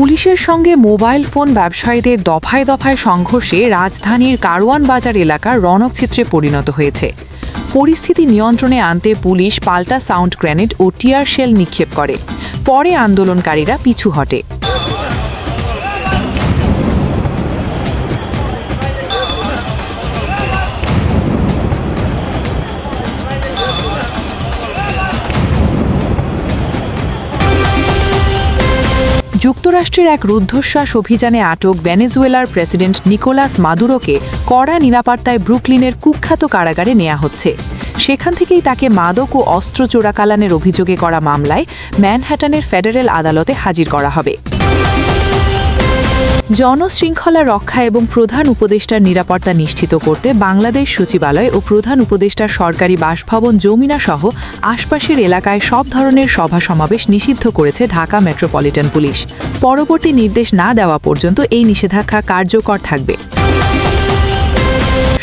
পুলিশের সঙ্গে mobile phone ব্যবসায়ীদের দফায় দফায় সংঘর্ষে রাজধানীর কারওয়ান বাজার এলাকা রণক্ষেত্রে পরিণত হয়েছে। পরিস্থিতি নিয়ন্ত্রণে আনতে পুলিশ পাল্টা সাউন্ড গ্রেনেড ও টিয়ার শেল নিক্ষেপ করে। পরে আন্দোলনকারীরা পিছু হটে। যুক্তরাষ্ট্রের এক রুদ্ধশ্বাস অভিযানে আটক ভেনেজুয়েলার প্রেসিডেন্ট নিকোলাস মাদুরোকে কড়া নিরাপত্তায় ব্রুকলিনের কুখ্যাত কারাগারে নেওয়া হচ্ছে। সেখান থেকেই তাকে মাদক ও অস্ত্র চোরাকালানের অভিযোগে করা মামলায় ম্যানহ্যাটানের ফেডারেল আদালতে হাজির করা হবে। জনশৃঙ্খলা রক্ষা এবং প্রধান উপদেষ্টার নিরাপত্তা নিশ্চিত করতে বাংলাদেশ সচিবালয় ও প্রধান উপদেষ্টার সরকারি বাসভবন জমিনা সহ আশপাশের এলাকায় সব ধরনের সভা সমাবেশ নিষিদ্ধ করেছে ঢাকা মেট্রোপলিটন পুলিশ। পরবর্তী নির্দেশ না দেওয়া পর্যন্ত এই নিষেধাজ্ঞা কার্যকর থাকবে।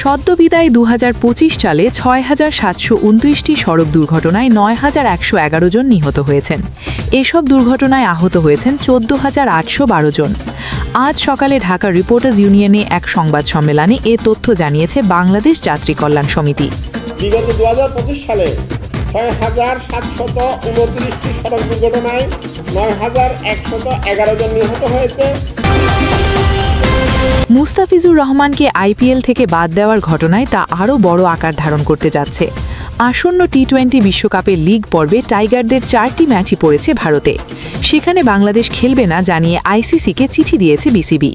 সদ্যবিদায় দু হাজার পঁচিশ সালে ছয় হাজার সাতশো উনত্রিশটি সড়ক দুর্ঘটনায় নয় হাজার একশো এগারো জন নিহত হয়েছেন। এসব দুর্ঘটনায় আহত হয়েছেন চোদ্দ হাজার আটশো বারো জন। আজ সকালে ঢাকা রিপোর্টার্স ইউনিয়নে এক সংবাদ সম্মেলনে এ তথ্য জানিয়েছে বাংলাদেশ যাত্রী কল্যাণ সমিতি। বিগত দু হাজার পঁচিশ সালে ছয় হাজার সাতশত উনত্রিশটি সড়ক দুর্ঘটনায় নয় হাজার একশত এগারো জন নিহত হয়েছে। মুস্তাফিজুর রহমানকে আইপিএল থেকে বাদ দেওয়ার ঘটনায় তা আরও বড় আকার ধারণ করতে যাচ্ছে। আসন্ন টি টোয়েন্টি বিশ্বকাপের লিগ পর্বে টাইগারদের চারটি ম্যাচই পড়েছে ভারতে। সেখানে বাংলাদেশ খেলবে না জানিয়ে আইসিসিকে চিঠি দিয়েছে বিসিবি।